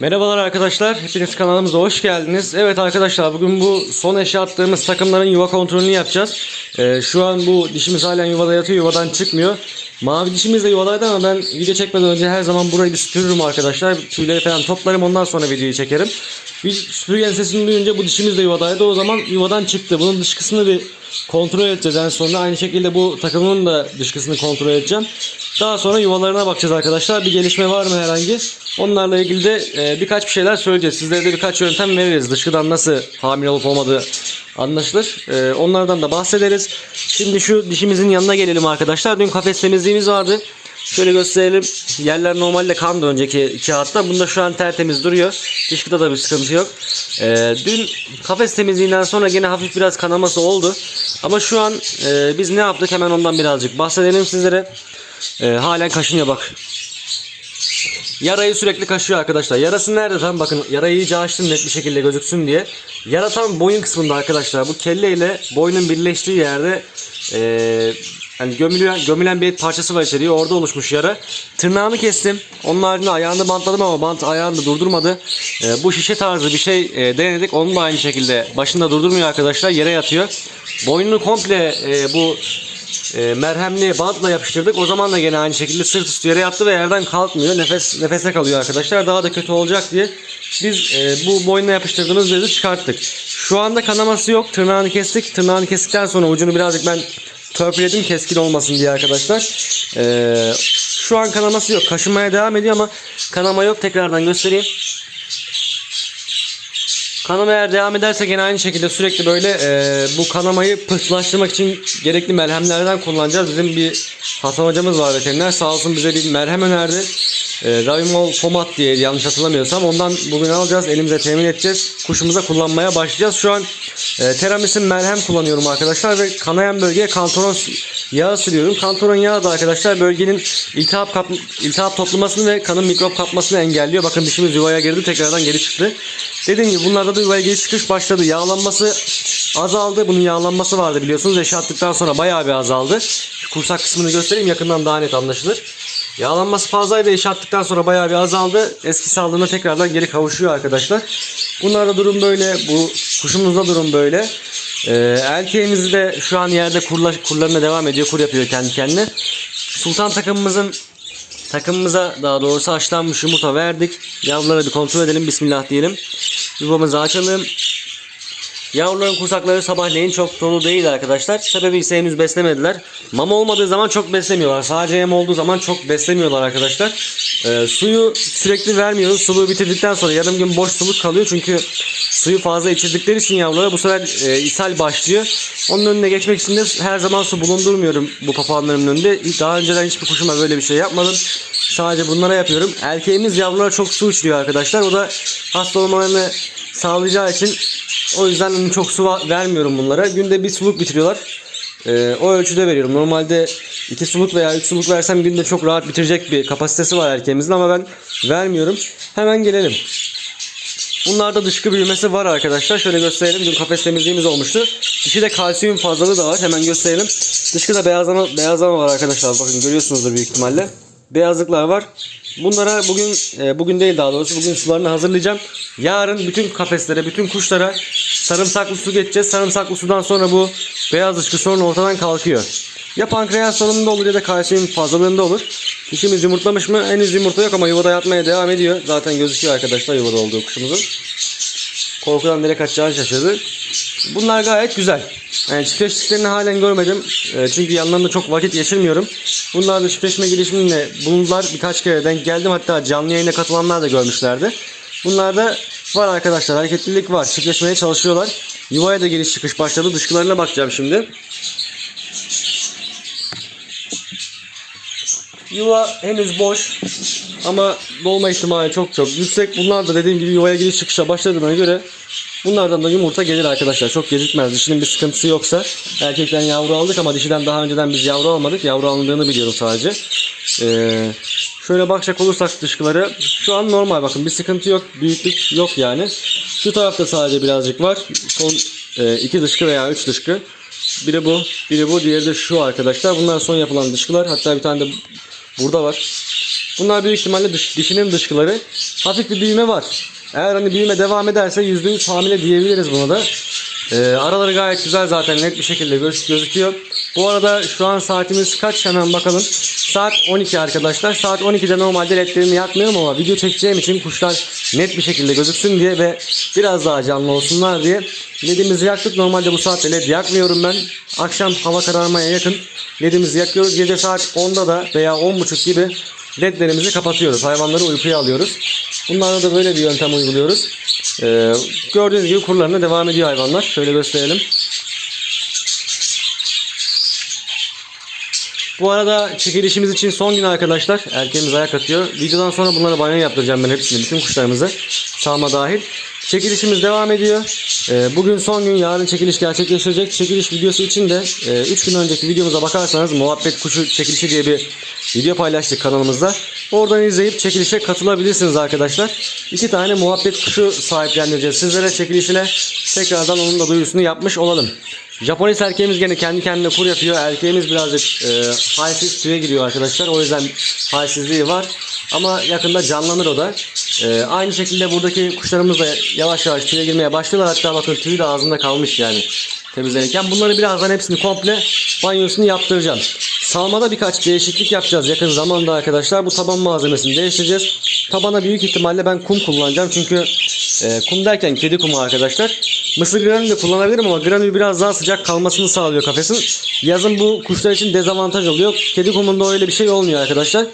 Merhabalar arkadaşlar, hepiniz kanalımıza hoş geldiniz. Evet arkadaşlar, bugün bu son eşya attığımız takımların yuva kontrolünü yapacağız. Ee, şu an bu dişimiz halen yuvada yatıyor, yuvadan çıkmıyor. Mavi dişimiz de yuvadaydı ama ben video çekmeden önce her zaman burayı bir süpürürüm arkadaşlar. Tüyleri falan toplarım, ondan sonra videoyu çekerim. Bir süpürgenin sesini duyunca bu dişimiz de yuvadaydı, o zaman yuvadan çıktı. Bunun dışkısını bir kontrol edeceğiz en sonunda. Aynı şekilde bu takımın da dışkısını kontrol edeceğim. Daha sonra yuvalarına bakacağız arkadaşlar. Bir gelişme var mı herhangi? Onlarla ilgili de e, birkaç bir şeyler söyleyeceğiz. Sizlere de birkaç yöntem veririz. Dışkıdan nasıl hamile olup olmadığı anlaşılır. E, onlardan da bahsederiz. Şimdi şu dişimizin yanına gelelim arkadaşlar. Dün kafes temizliğimiz vardı. Şöyle gösterelim. Yerler normalde kandı önceki kağıtta. Bunda şu an tertemiz duruyor. Dışkıda da bir sıkıntı yok. E, dün kafes temizliğinden sonra yine hafif biraz kanaması oldu. Ama şu an e, biz ne yaptık hemen ondan birazcık bahsedelim sizlere. E, halen kaşınıyor bak. Yarayı sürekli kaşıyor arkadaşlar. Yarası nerede tam bakın yarayı iyice açtım net bir şekilde gözüksün diye. Yara tam boyun kısmında arkadaşlar. Bu kelle ile boynun birleştiği yerde eee hani gömülen, gömülen bir et parçası var içeriye. Orada oluşmuş yara. Tırnağını kestim. Onun haricinde ayağını bantladım ama bant ayağını durdurmadı. Eee, bu şişe tarzı bir şey eee, denedik. Onun da aynı şekilde başında durdurmuyor arkadaşlar. Yere yatıyor. Boynunu komple eee, bu e, merhemli bantla yapıştırdık. O zaman da gene aynı şekilde sırt üstü yere yattı ve yerden kalkmıyor. Nefes nefese kalıyor arkadaşlar. Daha da kötü olacak diye biz e, bu boynuna yapıştırdığımız bezi çıkarttık. Şu anda kanaması yok. Tırnağını kestik. Tırnağını kestikten sonra ucunu birazcık ben törpüledim keskin olmasın diye arkadaşlar. E, şu an kanaması yok. Kaşınmaya devam ediyor ama kanama yok. Tekrardan göstereyim. Kanama eğer devam ederse gene aynı şekilde sürekli böyle e, bu kanamayı pıhtılaştırmak için gerekli merhemlerden kullanacağız. Bizim bir Hasan hocamız var veteriner. Sağ olsun bize bir merhem önerdi. E, Ravimol Pomat diye yanlış hatırlamıyorsam. Ondan bugün alacağız. Elimize temin edeceğiz. Kuşumuza kullanmaya başlayacağız. Şu an e, Teramis'in merhem kullanıyorum arkadaşlar ve kanayan bölgeye kantaron yağı sürüyorum. Kantaron yağı da arkadaşlar bölgenin iltihap, kap, iltihap toplamasını ve kanın mikrop kapmasını engelliyor. Bakın dişimiz yuvaya girdi tekrardan geri çıktı. Dediğim gibi bunlarda da yuvaya geri çıkış başladı. Yağlanması azaldı. Bunun yağlanması vardı biliyorsunuz. Yaşattıktan sonra bayağı bir azaldı. Şu kursak kısmını göstereyim yakından daha net anlaşılır. Yağlanması fazlaydı. Yaşattıktan sonra bayağı bir azaldı. Eski sağlığına tekrardan geri kavuşuyor arkadaşlar. Bunlarda durum böyle. Bu kuşumuzda durum böyle. Ee, erkeğimiz de şu an yerde kurla, kurlarına devam ediyor. Kur yapıyor kendi kendine. Sultan takımımızın Takımımıza daha doğrusu haşlanmış yumurta verdik. Yavruları bir kontrol edelim. Bismillah diyelim. Yuvamızı açalım. Yavruların kursakları sabahleyin çok dolu değil arkadaşlar. Sebebi ise henüz beslemediler. Mama olmadığı zaman çok beslemiyorlar. Sadece yem olduğu zaman çok beslemiyorlar arkadaşlar. Ee, suyu sürekli vermiyoruz. Suluğu bitirdikten sonra yarım gün boş suluk kalıyor. Çünkü suyu fazla içirdikleri için yavrulara bu sefer e, ishal başlıyor. Onun önüne geçmek için de her zaman su bulundurmuyorum bu papağanların önünde. Daha önceden hiçbir kuşuma böyle bir şey yapmadım. Sadece bunlara yapıyorum. Erkeğimiz yavrulara çok su içiriyor arkadaşlar. O da hasta olmalarını sağlayacağı için o yüzden çok su vermiyorum bunlara. Günde bir suluk bitiriyorlar. Ee, o ölçüde veriyorum. Normalde iki suluk veya üç suluk versem günde çok rahat bitirecek bir kapasitesi var erkeğimizin ama ben vermiyorum. Hemen gelelim. Bunlarda dışkı büyümesi var arkadaşlar. Şöyle gösterelim. Dün kafes temizliğimiz olmuştu. Dişi de kalsiyum fazlalığı da var. Hemen gösterelim. Dışkıda beyazlama, beyazlama var arkadaşlar. Bakın görüyorsunuzdur büyük ihtimalle. Beyazlıklar var. Bunlara bugün e, bugün değil daha doğrusu bugün sularını hazırlayacağım. Yarın bütün kafeslere, bütün kuşlara sarımsaklı su geçeceğiz. Sarımsaklı sudan sonra bu beyaz dışkı sorun ortadan kalkıyor. Ya pankreas sorununda olur ya da kalsiyum fazlalığında olur. Dişimiz yumurtlamış mı? Henüz yumurta yok ama yuvada yatmaya devam ediyor. Zaten gözüküyor arkadaşlar yuvada olduğu kuşumuzun. Korkudan nereye kaçacağını şaşırdı. Bunlar gayet güzel. Yani çiftleştiklerini halen görmedim. E, çünkü yanlarında çok vakit geçirmiyorum. Bunlar da çiftleşme gelişiminde bulundular. Birkaç kere denk geldim. Hatta canlı yayına katılanlar da görmüşlerdi. Bunlarda var arkadaşlar. Hareketlilik var. Çiftleşmeye çalışıyorlar. Yuvaya da giriş çıkış başladı. Dışkılarına bakacağım şimdi. Yuva henüz boş ama dolma ihtimali çok çok yüksek. Bunlar da dediğim gibi yuvaya giriş çıkışa başladığına göre bunlardan da yumurta gelir arkadaşlar. Çok gecikmez. Dişinin bir sıkıntısı yoksa. Erkekten yavru aldık ama dişiden daha önceden biz yavru almadık. Yavru alındığını biliyorum sadece. Ee, şöyle bakacak olursak dışkıları şu an normal bakın bir sıkıntı yok. Büyüklük yok yani. Şu tarafta sadece birazcık var. Son e, iki dışkı veya üç dışkı. Biri bu, biri bu, diğeri de şu arkadaşlar. Bunlar son yapılan dışkılar. Hatta bir tane de burada var. Bunlar büyük ihtimalle dişinin dışkıları. hafif bir büyüme var. Eğer hani büyüme devam ederse %100 hamile diyebiliriz buna da. Ee, araları gayet güzel zaten net bir şekilde göz, gözüküyor. Bu arada şu an saatimiz kaç hemen bakalım. Saat 12 arkadaşlar. Saat 12'de normalde ledlerimi yakmıyorum ama video çekeceğim için kuşlar net bir şekilde gözüksün diye ve biraz daha canlı olsunlar diye ledimizi yaktık. Normalde bu saatte led yakmıyorum ben. Akşam hava kararmaya yakın ledimizi yakıyoruz. Gece saat 10'da da veya 10.30 gibi ledlerimizi kapatıyoruz. Hayvanları uykuya alıyoruz. Bunlarda da böyle bir yöntem uyguluyoruz. Ee, gördüğünüz gibi kurlarına devam ediyor hayvanlar. Şöyle gösterelim. Bu arada çekilişimiz için son gün arkadaşlar. Erkeğimiz ayak atıyor. Videodan sonra bunları banyo yaptıracağım ben hepsini. Bütün kuşlarımızı. Sağma dahil. Çekilişimiz devam ediyor. Ee, bugün son gün. Yarın çekiliş gerçekleşecek. Çekiliş videosu için de 3 gün önceki videomuza bakarsanız muhabbet kuşu çekilişi diye bir video paylaştık kanalımızda. Oradan izleyip çekilişe katılabilirsiniz arkadaşlar. İki tane muhabbet kuşu sahiplendireceğiz. Sizlere çekilişine tekrardan onun da duyurusunu yapmış olalım. Japonis erkeğimiz gene kendi kendine kur yapıyor. Erkeğimiz birazcık e, halsiz tüye giriyor arkadaşlar. O yüzden halsizliği var. Ama yakında canlanır o da. E, aynı şekilde buradaki kuşlarımız da yavaş yavaş tüye girmeye başlıyorlar. Hatta bakın tüyü de ağzında kalmış yani temizlenirken. Bunları birazdan hepsini komple banyosunu yaptıracağım. Salmada birkaç değişiklik yapacağız yakın zamanda arkadaşlar. Bu taban malzemesini değiştireceğiz. Tabana büyük ihtimalle ben kum kullanacağım. Çünkü e, kum derken kedi kumu arkadaşlar. Mısır granülü kullanabilirim ama granül biraz daha sıcak kalmasını sağlıyor kafesin. Yazın bu kuşlar için dezavantaj oluyor. Kedi kumunda öyle bir şey olmuyor arkadaşlar.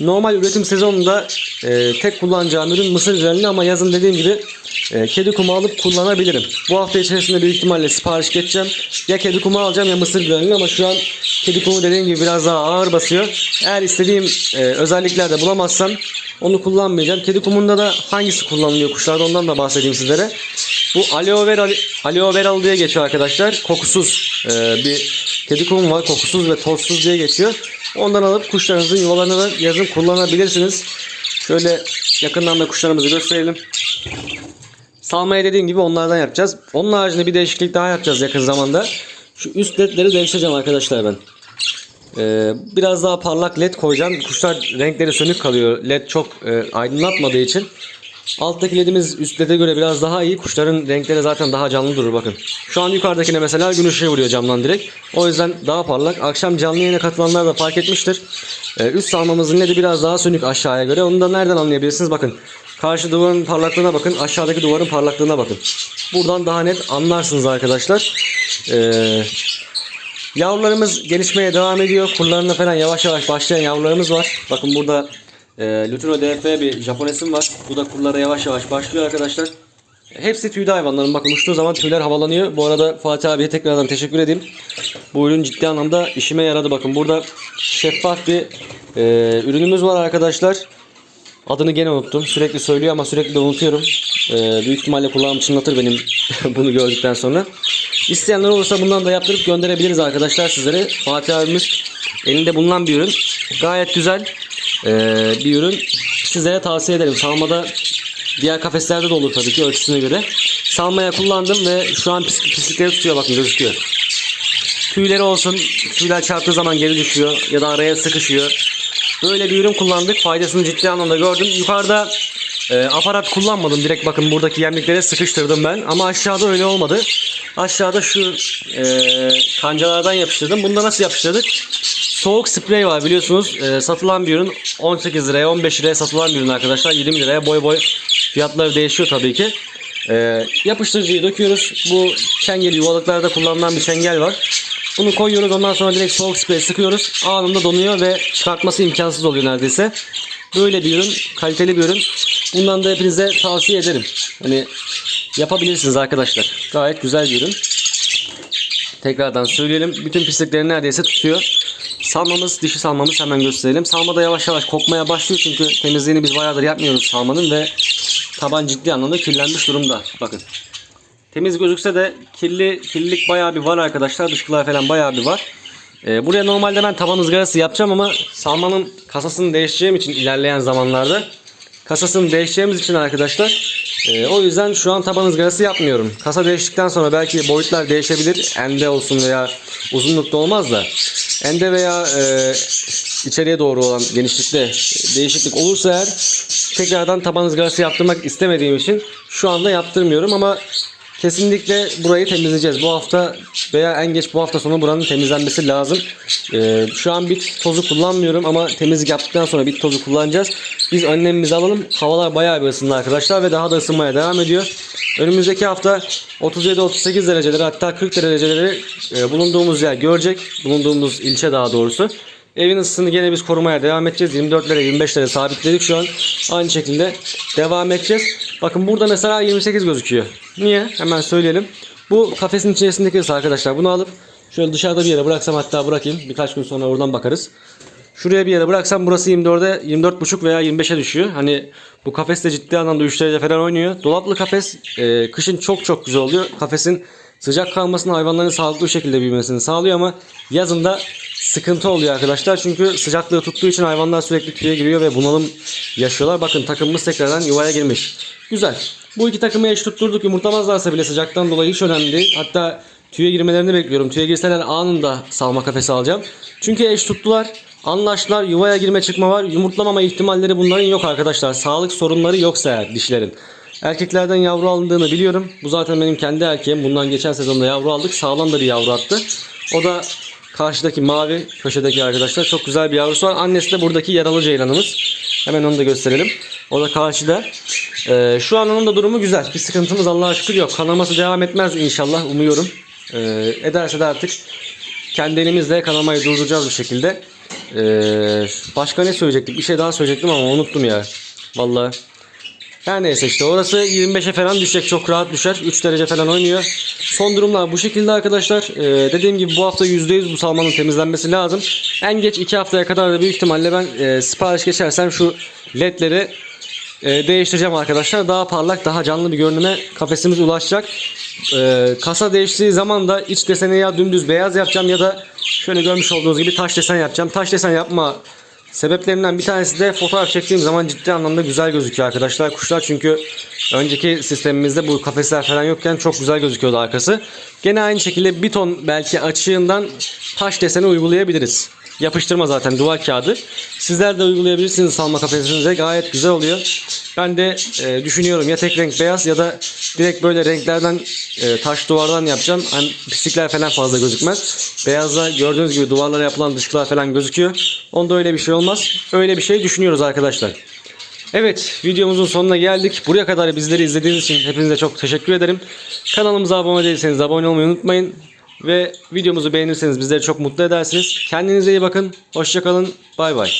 Normal üretim sezonunda e, tek kullanacağım ürün mısır granülü ama yazın dediğim gibi e, kedi kumu alıp kullanabilirim. Bu hafta içerisinde büyük ihtimalle sipariş geçeceğim. Ya kedi kumu alacağım ya mısır granülü ama şu an kedi kumu dediğim gibi biraz daha ağır basıyor. Eğer istediğim e, özelliklerde bulamazsam onu kullanmayacağım. Kedi kumunda da hangisi kullanılıyor kuşlarda ondan da bahsedeyim sizlere. Bu aloe vera, aloe vera diye geçiyor arkadaşlar. Kokusuz e, bir kedi kumu var. Kokusuz ve tozsuz diye geçiyor. Ondan alıp kuşlarınızın yuvalarına da yazın kullanabilirsiniz. Şöyle yakından da kuşlarımızı gösterelim. Salmaya dediğim gibi onlardan yapacağız. Onun haricinde bir değişiklik daha yapacağız yakın zamanda. Şu üst ledleri değiştireceğim arkadaşlar ben. Ee, biraz daha parlak led koyacağım. Kuşlar renkleri sönük kalıyor. Led çok e, aydınlatmadığı için. Alttaki ledimiz üst lede göre biraz daha iyi. Kuşların renkleri zaten daha canlı durur bakın. Şu an yukarıdakine mesela gün ışığı vuruyor camdan direkt. O yüzden daha parlak. Akşam canlı yayına katılanlar da fark etmiştir. Ee, üst salmamızın ledi biraz daha sönük aşağıya göre. Onu da nereden anlayabilirsiniz? Bakın. Karşı duvarın parlaklığına bakın. Aşağıdaki duvarın parlaklığına bakın. Buradan daha net anlarsınız arkadaşlar. Ee, Yavrularımız gelişmeye devam ediyor. Kurlarına falan yavaş yavaş başlayan yavrularımız var. Bakın burada e, Lutino DF bir Japonesim var. Bu da kurlara yavaş yavaş başlıyor arkadaşlar. Hepsi tüylü hayvanların. Bakın uçtuğu zaman tüyler havalanıyor. Bu arada Fatih abiye tekrardan teşekkür edeyim. Bu ürün ciddi anlamda işime yaradı. Bakın burada şeffaf bir e, ürünümüz var arkadaşlar. Adını gene unuttum. Sürekli söylüyor ama sürekli de unutuyorum. Ee, büyük ihtimalle kulağım çınlatır benim bunu gördükten sonra. İsteyenler olursa bundan da yaptırıp gönderebiliriz arkadaşlar sizlere. Fatih abimiz elinde bulunan bir ürün. Gayet güzel ee, bir ürün. Sizlere tavsiye ederim. Salmada diğer kafeslerde de olur tabii ki ölçüsüne göre. Salmaya kullandım ve şu an pis, pislikleri tutuyor bakın gözüküyor. Tüyleri olsun. Tüyler çarptığı zaman geri düşüyor ya da araya sıkışıyor. Böyle bir ürün kullandık. Faydasını ciddi anlamda gördüm. Yukarıda e, aparat kullanmadım. Direkt bakın buradaki yemliklere sıkıştırdım ben. Ama aşağıda öyle olmadı. Aşağıda şu e, kancalardan yapıştırdım. Bunda nasıl yapıştırdık? Soğuk sprey var biliyorsunuz. E, satılan bir ürün. 18 liraya 15 liraya satılan bir ürün arkadaşlar. 20 liraya boy boy fiyatları değişiyor tabii ki. E, yapıştırıcıyı döküyoruz. Bu çengel yuvalıklarda kullanılan bir çengel var. Bunu koyuyoruz ondan sonra direkt soğuk sprey sıkıyoruz. Anında donuyor ve çıkartması imkansız oluyor neredeyse. Böyle bir ürün, kaliteli bir ürün. Bundan da hepinize tavsiye ederim. Hani yapabilirsiniz arkadaşlar. Gayet güzel bir ürün. Tekrardan söyleyelim. Bütün pislikleri neredeyse tutuyor. Salmamız, dişi salmamız hemen gösterelim. Salma da yavaş yavaş kokmaya başlıyor çünkü temizliğini biz bayağıdır yapmıyoruz salmanın ve taban ciddi anlamda kirlenmiş durumda. Bakın. Temiz gözükse de kirli kirlilik bayağı bir var arkadaşlar. Dışkılar falan bayağı bir var. Ee, buraya normalde ben taban ızgarası yapacağım ama salmanın kasasını değiştireceğim için ilerleyen zamanlarda kasasını değiştireceğimiz için arkadaşlar e, o yüzden şu an taban ızgarası yapmıyorum. Kasa değiştikten sonra belki boyutlar değişebilir. Ende olsun veya uzunlukta olmaz da. Ende veya e, içeriye doğru olan genişlikte değişiklik olursa eğer tekrardan taban ızgarası yaptırmak istemediğim için şu anda yaptırmıyorum ama kesinlikle burayı temizleyeceğiz. Bu hafta veya en geç bu hafta sonu buranın temizlenmesi lazım. Ee, şu an bit tozu kullanmıyorum ama temizlik yaptıktan sonra bit tozu kullanacağız. Biz önlemimizi alalım. Havalar bayağı bir ısındı arkadaşlar ve daha da ısınmaya devam ediyor. Önümüzdeki hafta 37-38 dereceleri hatta 40 dereceleri e, bulunduğumuz yer görecek. Bulunduğumuz ilçe daha doğrusu. Evin ısısını gene biz korumaya devam edeceğiz. 24'lere 25'lere sabitledik şu an. Aynı şekilde devam edeceğiz. Bakın burada mesela 28 gözüküyor. Niye? Hemen söyleyelim. Bu kafesin içerisindeki ısı arkadaşlar. Bunu alıp şöyle dışarıda bir yere bıraksam hatta bırakayım. Birkaç gün sonra oradan bakarız. Şuraya bir yere bıraksam burası 24'e 24,5 veya 25'e düşüyor. Hani bu kafes de ciddi anlamda 3 derece falan oynuyor. Dolaplı kafes e, kışın çok çok güzel oluyor. Kafesin sıcak kalmasını hayvanların sağlıklı şekilde büyümesini sağlıyor ama yazın da sıkıntı oluyor arkadaşlar. Çünkü sıcaklığı tuttuğu için hayvanlar sürekli tüye giriyor ve bunalım yaşıyorlar. Bakın takımımız tekrardan yuvaya girmiş. Güzel. Bu iki takımı eş tutturduk. Yumurtlamazlarsa bile sıcaktan dolayı hiç önemli değil. Hatta tüye girmelerini bekliyorum. Tüye girseler anında salma kafesi alacağım. Çünkü eş tuttular. Anlaştılar. Yuvaya girme çıkma var. Yumurtlamama ihtimalleri bunların yok arkadaşlar. Sağlık sorunları yoksa eğer dişlerin. Erkeklerden yavru alındığını biliyorum. Bu zaten benim kendi erkeğim. Bundan geçen sezonda yavru aldık. Sağlam da bir yavru attı. O da karşıdaki mavi köşedeki arkadaşlar. Çok güzel bir yavrusu var. Annesi de buradaki yaralı ceylanımız. Hemen onu da gösterelim. O da karşıda. Ee, şu an onun da durumu güzel. Bir sıkıntımız Allah'a şükür yok. Kanaması devam etmez inşallah. Umuyorum. Ee, ederse de artık kendi elimizle kanamayı durduracağız bir şekilde. Ee, başka ne söyleyecektim? Bir şey daha söyleyecektim ama unuttum ya. Vallahi. Her neyse işte orası 25'e falan düşecek çok rahat düşer. 3 derece falan oynuyor. Son durumlar bu şekilde arkadaşlar. Ee, dediğim gibi bu hafta %100 bu salmanın temizlenmesi lazım. En geç 2 haftaya kadar da büyük ihtimalle ben e, sipariş geçersem şu ledleri e, değiştireceğim arkadaşlar. Daha parlak daha canlı bir görünüme kafesimiz ulaşacak. E, kasa değiştiği zaman da iç deseni ya dümdüz beyaz yapacağım ya da şöyle görmüş olduğunuz gibi taş desen yapacağım. Taş desen yapma Sebeplerinden bir tanesi de fotoğraf çektiğim zaman ciddi anlamda güzel gözüküyor arkadaşlar. Kuşlar çünkü önceki sistemimizde bu kafesler falan yokken çok güzel gözüküyordu arkası. Gene aynı şekilde bir ton belki açığından taş deseni uygulayabiliriz. Yapıştırma zaten duvar kağıdı. Sizler de uygulayabilirsiniz salma kafesinize. Gayet güzel oluyor. Ben de e, düşünüyorum ya tek renk beyaz ya da direkt böyle renklerden e, taş duvardan yapacağım. Hem pislikler falan fazla gözükmez. Beyazda gördüğünüz gibi duvarlara yapılan dışkılar falan gözüküyor. Onda öyle bir şey olmaz. Öyle bir şey düşünüyoruz arkadaşlar. Evet videomuzun sonuna geldik. Buraya kadar bizleri izlediğiniz için hepinize çok teşekkür ederim. Kanalımıza abone değilseniz abone olmayı unutmayın. Ve videomuzu beğenirseniz bizleri çok mutlu edersiniz. Kendinize iyi bakın. Hoşçakalın. Bay bay.